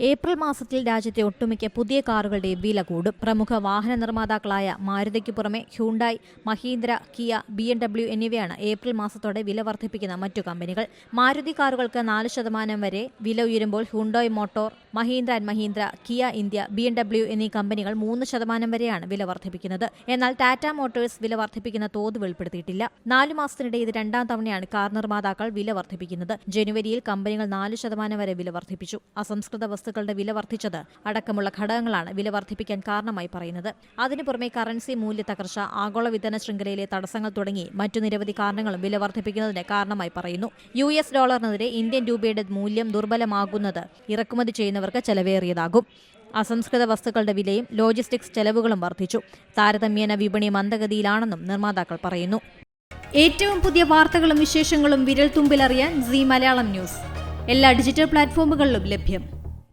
April മാസത്തിൽ രാജ്യത്തെ ഒട്ടുമിക്ക പുതിയ കാറുകളുടെ വില കൂടും. പ്രമുഖ വാഹന നിർമ്മാതാക്കളായ മാരുതിക്ക് പുറമെ Hyundai Mahindra Kia B M W എന്നിവയാണ് ഏപ്രിൽ മാസത്തോടെ വില വർദ്ധിപ്പിക്കുന്ന മറ്റു കമ്പനികൾ. മാരുതി കാറുകൾക്ക് നാല് ശതമാനം വരെ വില ഉയരുമ്പോൾ Hyundai motor Mahindra and Mahindra Kia India B M W എന്നീ കമ്പനികൾ മൂന്ന് ശതമാനം വരെയാണ് വില വർദ്ധിപ്പിക്കുന്നത്. എന്നാൽ ടാറ്റ മോട്ടോഴ്സ് വില വർദ്ധിപ്പിക്കുന്ന തോത് വെളിപ്പെടുത്തിയിട്ടില്ല. നാലു മാസത്തിനിടെ ഇത് രണ്ടാം തവണയാണ് കാർ നിർമ്മാതാക്കൾ വില വർദ്ധിപ്പിക്കുന്നത്. ജനുവരിയിൽ കമ്പനികൾ നാല് ശതമാനം വരെ വില വർദ്ധിപ്പിച്ചു. അസംസ്കൃത വസ്തുക്കളുടെ വില വർദ്ധിച്ചത്. അടക്കമുള്ള ഘടകങ്ങളാണ് വില വർദ്ധിപ്പിക്കാൻ കാരണമായി പറയുന്നത്. അതിനു പുറമെ കറൻസി മൂല്യ തകർച്ച ആഗോള വിതരണ ശൃംഖലയിലെ തടസ്സങ്ങൾ തുടങ്ങി മറ്റു നിരവധി കാരണങ്ങളും വില വർദ്ധിപ്പിക്കുന്നതിന് കാരണമായി പറയുന്നു. യു എസ് ഡോളറിനെതിരെ ഇന്ത്യൻ രൂപയുടെ മൂല്യം ദുർബലമാകുന്നത് ഇറക്കുമതി ചെയ്യുന്നവർക്ക് ചെലവേറിയതാകും. അസംസ്കൃത വസ്തുക്കളുടെ വിലയും ലോജിസ്റ്റിക്സ് ചെലവുകളും വർദ്ധിച്ചു. താരതമ്യേന വിപണി മന്ദഗതിയിലാണെന്നും നിർമ്മാതാക്കൾ പറയുന്നു. ഏറ്റവും പുതിയ വാർത്തകളും വിശേഷങ്ങളും വിരൽ തുമ്പിലറിയാൻ സി മലയാളം ന്യൂസ്. എല്ലാ ഡിജിറ്റൽ പ്ലാറ്റ്ഫോമുകളിലും ലഭ്യം.